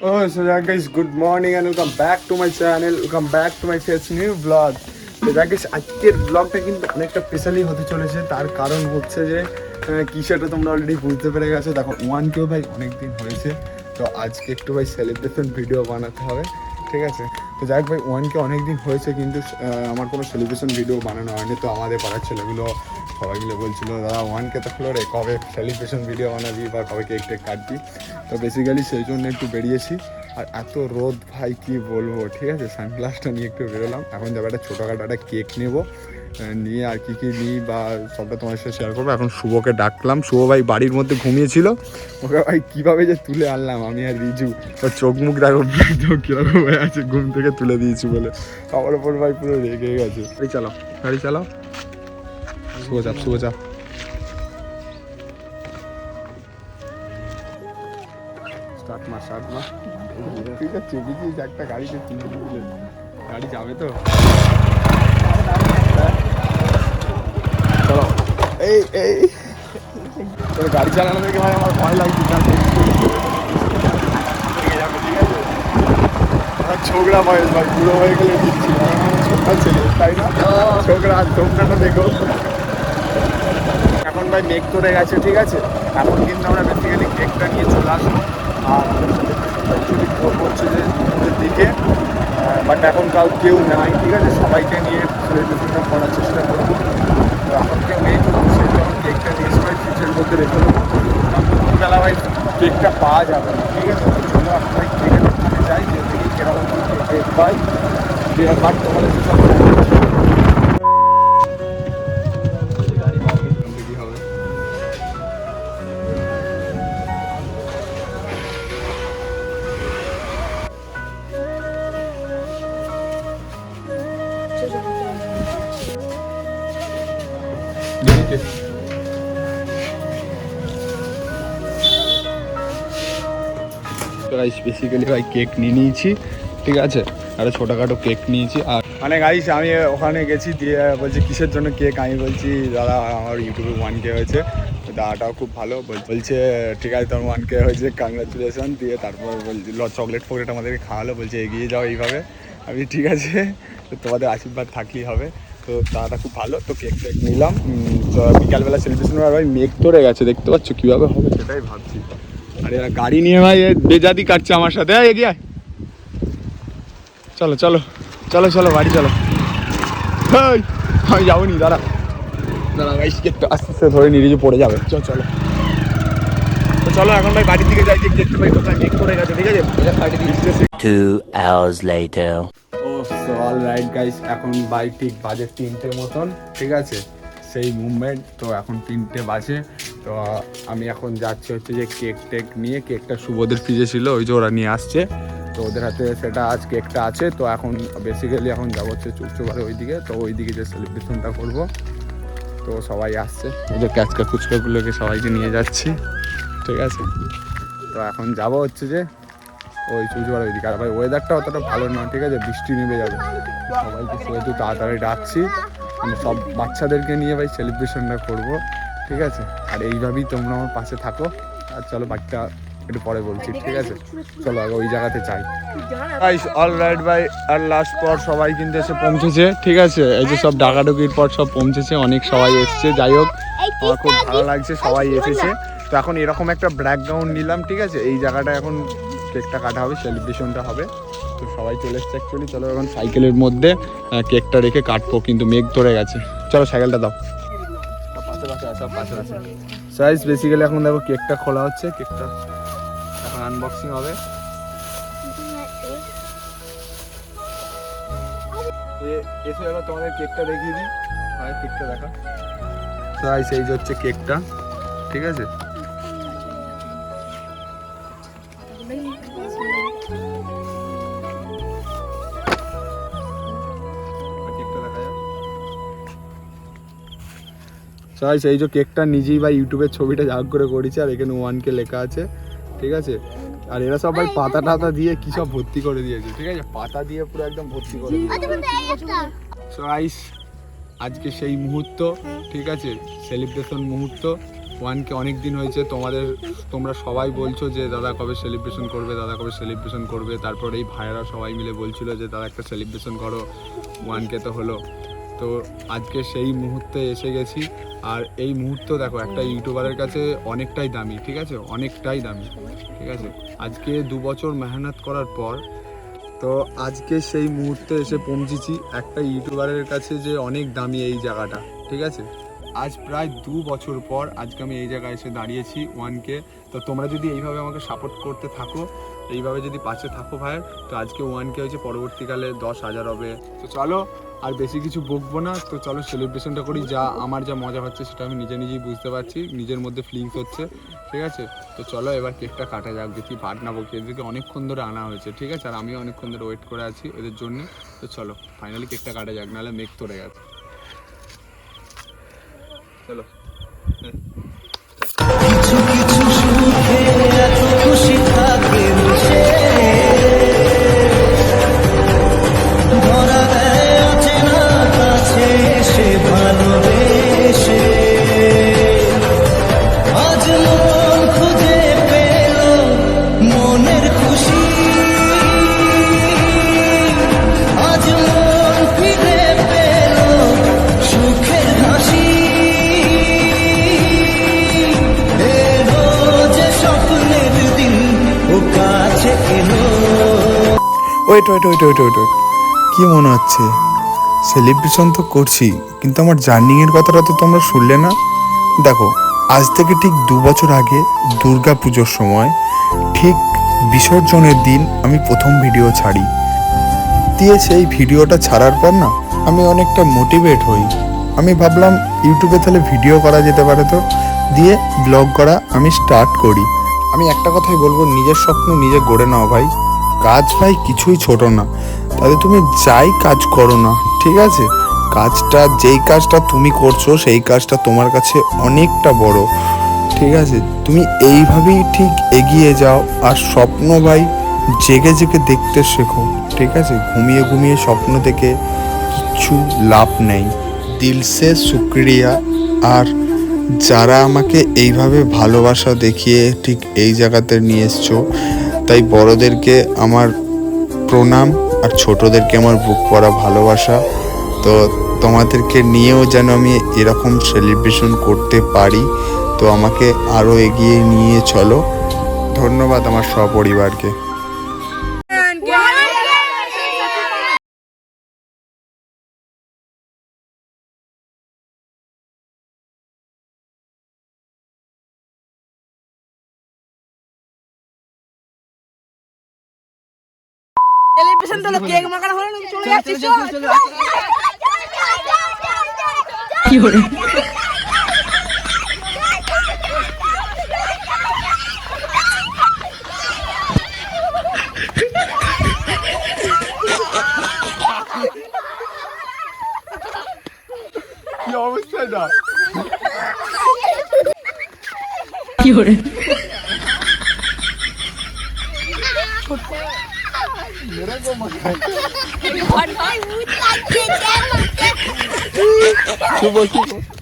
So yeah, guys, good morning and welcome back to my channel. Welcome back to my channel's new vlog. তো guys, আজকের ব্লগটা কিন্তু অনেকটা specially হতে চলেছে। তার কারণ হচ্ছে যে কি সেটা তোমরা অলরেডি বুঝতে পেরে গেছো। দেখো ওয়ান কেও ভাই অনেক দিন হয়েছে। তো আজকে একটু ভাই সেলিব্রেশন ভিডিও বানাতে হবে ঠিক আছে? তো যাক ভাই ওয়ানকে অনেক দিন হয়েছে কিন্তু আমার কোনো সেলিব্রেশন ভিডিও বানানো হয়নি। তো আমাদের পাড়ার ছেলেগুলো সবাই মিলে বলছিল, দাদা ওয়ানকে তো ফ্লোরে কবে সেলিব্রেশন ভিডিও বানাবি বা কবে কেক টেক কাটবি? তো বেসিক্যালি সেই জন্য একটু বেরিয়েছি। আর এত রোদ, ভাই, কি বলব? ঠিক আছে সানগ্লাসটা নিয়ে একটু বেরোলাম। এখন যাবে একটা ছোটোখাটো একটা কেক নেব। নিয়ে আর কী কী নিই বা সবটা তোমার সাথে শেয়ার করব। এখন শুভকে ডাকলাম। শুভ ভাই বাড়ির মধ্যে ঘুমিয়েছিল। ওকে ভাই, কীভাবে যে তুলে আনলাম আমি আর রিজু? ওর চোখ মুখ দেখো কীরকম হয়ে আছে, ঘুম থেকে তুলে দিয়েছি বলে। আমার ওপর ভাই পুরো রেগে গেছে। গাড়ি চালাও গাড়ি চালাও। চাপ চাপ স্টার্ট মা স্টার্ট মা ঠিক আছে চেপেছিস একটা গাড়িতে তিন গাড়ি যাবে তো। চলো। এই এই। গাড়ি চালানো দেখে ভাই আমার ভয় লাগছে ছোকরা বয়স ভাই বুড়ো হয়ে গেলে দিচ্ছি ছোকরা ছেলে তাই না? ছোকরা তোমরা দেখো। ভাই মেঘ করে গেছে, ঠিক আছে? এখন কিন্তু আমরা বেসিক্যালি কেকটা নিয়ে চলে আসব। আর অ্যাকচুয়ালি করব হচ্ছে যে দুপুরের দিকে। বাট এখন কাউ কেউ নাই, ঠিক আছে? সবাইকে নিয়ে সেলিব্রেশনটা করার চেষ্টা করব। তো এখন কেউ নেই সেই জন্য কেকটা নিয়ে সবাই ফ্রিজের মধ্যে রেখে দেবো। দুপুরবেলা ভাই কেকটা পাওয়া যাবে না, ঠিক আছে? তো চলো এখন কেকের ওখানে যাই যে দেখি কীরকম কেক পাই বাট তোমাদের গাইস বেসিক্যালি ভাই কেক নিয়ে নিয়েছি, ঠিক আছে? একটা ছোটোখাটো কেক নিয়েছি, আর মানে গাইস আমি ওখানে গেছি দিয়ে বলছি, কিসের জন্য কেক আমি বলছি, দাদা, আমার ইউটিউবে ওয়ান কে হয়েছে। দাদাটাও খুব ভালো বল- বলছে, ঠিক আছে, তোমার ওয়ান কে হয়েছে কংগ্রাচুলেশন দিয়ে তারপর বলছি চকলেট ফকলেট আমাদেরকে খাওয়ালো। বলছে, এগিয়ে যাও এইভাবে। আমি, ঠিক আছে। তোমাদের আশীর্বাদ থাকলেই হবে। তো দাদাটা খুব ভালো, তো কেক টেক নিলাম। তো বিকালবেলা সেলিব্রেশন ভাই মেঘ ধরে গেছে, দেখতে পাচ্ছ কীভাবে হবে সেটাই ভাবছি। আর এরা গাড়ি নিয়ে ভাই এ বেজাতি কাটছে আমার সাথে। এগিয়ে আয়। চলো চলো চলো চলো বাড়ি চলো। আমি যাব নি দাঁড়া। দাঁড়া ভাই একটু আস্তে আস্তে ধরে নিয়ে পড়ে যাবে। চল চলো। তো চলো এখন ভাই বাড়ির দিকে যাই দেখতে ভাই কোথায় করে গেছে ঠিক আছে? Two hours later. ও সো অল রাইট গাইস এখন বাই ঠিক বাজে তিনটে মতন ঠিক আছে? সেই মুভমেন্ট তো এখন তিনটে বাজে। তো আমি এখন যাচ্ছি হচ্ছে যে কেক টেক নিয়ে কেকটা শুভদের ফ্রিজে ছিল, ওই যে ওরা নিয়ে আসছে। তো ওদের হাতে সেটা আজ কেকটা আছে, তো এখন বেসিক্যালি এখন যাব হচ্ছে চুপচুপারে ওইদিকে। তো ওইদিকে যে সেলিব্রেশনটা করব, তো সবাই আসছে। ওই যে ক্যাচকা কুচকাগুলোকে সবাইকে নিয়ে যাচ্ছি, ঠিক আছে? তো এখন যাব হচ্ছে যে ওই চুচুড়ার ওইদিকে। আর ভাই ওয়েদারটা অতটা ভালো না, ঠিক আছে? বৃষ্টি নেমে যাবে। সবাইকে সেহেতু তাড়াতাড়ি ডাকছি। আমি সব বাচ্চাদেরকে নিয়ে ভাই সেলিব্রেশনটা করব। ঠিক আছে? আর এইভাবেই তোমরা আমার পাশে থাকো। আর চলো বাকিটা একটু পরে বলছি ঠিক আছে? চলো আগে ওই জায়গাতে চাই অল রাইট ভাই আর লাস্ট পর সবাই কিন্তু এসে পৌঁছেছে ঠিক আছে? এই যে সব ডাকাডুকির পর সব পৌঁছেছে অনেক সবাই এসছে যাই হোক। আমার খুব ভালো লাগছে সবাই এসেছে। তো এখন এরকম একটা ব্যাকগ্রাউন্ড নিলাম ঠিক আছে? এই জায়গাটা এখন কেকটা কাটা হবে সেলিব্রেশনটা হবে। তো সবাই চলে এসছে অ্যাকচুয়ালি চলো এখন সাইকেলের মধ্যে কেকটা রেখে কাটবো কিন্তু মেঘ ধরে গেছে। চলো সাইকেলটা দাও। পাশে পাশে আছে, সব সাইজ বেসিক্যালি এখন দেখো কেকটা খোলা হচ্ছে কেকটা এখন আনবক্সিং হবে। এসে এবার তোমাদের কেকটা দেখিয়ে দিই কেকটা দেখা। সাইজ এই হচ্ছে কেকটা ঠিক আছে? সাইজ এই যে কেকটা নিজেই বা ইউটিউবের ছবিটা জাগ করে করেছে আর এখানে ওয়ান কে লেখা আছে ঠিক আছে? আর এরা সবাই পাতা টাতা দিয়ে কি সব ভর্তি করে দিয়েছে ঠিক আছে? পাতা দিয়ে পুরো একদম ভর্তি করে দিয়েছে। সো আজকে সেই মুহূর্ত ঠিক আছে? সেলিব্রেশন মুহূর্ত। ওয়ানকে অনেক দিন হয়েছে তোমাদের তোমরা সবাই বলছো যে দাদা কবে সেলিব্রেশন করবে? দাদা কবে সেলিব্রেশন করবে? তারপর এই ভাইয়েরা সবাই মিলে বলছিল যে দাদা একটা সেলিব্রেশন করো। ওয়ানকে তো হলো। তো আজকে সেই মুহূর্তে এসে গেছি। আর এই মুহূর্ত দেখো, একটা ইউটিউবারের কাছে অনেকটাই দামি, ঠিক আছে? অনেকটাই দামি, ঠিক আছে? আজকে দু বছর মেহনত করার পর, তো আজকে সেই মুহূর্তে এসে পৌঁছেছি একটা ইউটিউবারের কাছে যে অনেক দামি এই জায়গাটা, ঠিক আছে? আজ প্রায় দু বছর পর আজকে আমি এই জায়গায় এসে দাঁড়িয়েছি ওয়ানকে তো তোমরা যদি এইভাবে আমাকে সাপোর্ট করতে থাকো, এইভাবে যদি পাশে থাকো ভাইয়ের তো আজকে ওয়ানকে হয়েছে, পরবর্তীকালে দশ হাজার হবে। তো চলো আর বেশি কিছু বকবো না। তো চলো সেলিব্রেশনটা করি, যা আমার যা মজা হচ্ছে সেটা আমি নিজে নিজেই বুঝতে পারছি, নিজের মধ্যে ফিলিংস হচ্ছে, ঠিক আছে? তো চলো এবার কেকটা কাটা যাক, দেখি পাট না বকি এদেরকে অনেকক্ষণ ধরে আনা হয়েছে, ঠিক আছে? আর আমিও অনেকক্ষণ ধরে ওয়েট করে আছি এদের জন্য। তো চলো ফাইনালি কেকটা কাটা যাক, নাহলে মেঘ তোরে গেছে। চলো খুশি wait wait wait wait wait কি মনে হচ্ছে? সেলিব্রেশন তো করছি, কিন্তু আমার জার্নিংয়ের কথাটা তো তোমরা শুনলে না? দেখো, আজ থেকে ঠিক দু বছর আগে দুর্গা পুজোর সময় ঠিক বিসর্জনের দিন আমি প্রথম ভিডিও ছাড়ি। দিয়ে সেই ভিডিওটা ছাড়ার পর না, আমি অনেকটা মোটিভেট হই। আমি ভাবলাম, ইউটিউবে তাহলে ভিডিও করা যেতে পারে তো? দিয়ে ব্লগ করা আমি স্টার্ট করি। আমি একটা কথাই বলব, নিজের স্বপ্ন নিজে গড়ে নাও ভাই। কাজ ভাই কিছুই ছোট না। তাহলে তুমি যাই কাজ করো না, ঠিক আছে? কাজটা, যেই কাজটা তুমি করছ, সেই কাজটা তোমার কাছে অনেকটা বড়, ঠিক আছে? তুমি এইভাবেই ঠিক এগিয়ে যাও আর স্বপ্ন ভাই জেগে জেগে দেখতে শেখো, ঠিক আছে? ঘুমিয়ে ঘুমিয়ে স্বপ্ন দেখে কিছু লাভ নেই। দিলসে শুক্রিয়া। আর যারা আমাকে এইভাবে ভালোবাসা দেখিয়ে ঠিক এই জায়গাতে নিয়ে এসছো তাই বড়দেরকে আমার প্রণাম আর ছোটদেরকে আমার বুক করা ভালোবাসা। তো তোমাদেরকে নিয়েও যেন আমি এরকম সেলিব্রেশন করতে পারি, তো আমাকে আরও এগিয়ে নিয়ে চলো। ধন্যবাদ আমার সপরিবারকে। হলো কেক মাখানো হলো না চলে কি করে কি অবস্থাটা কি করে শুভ শুভ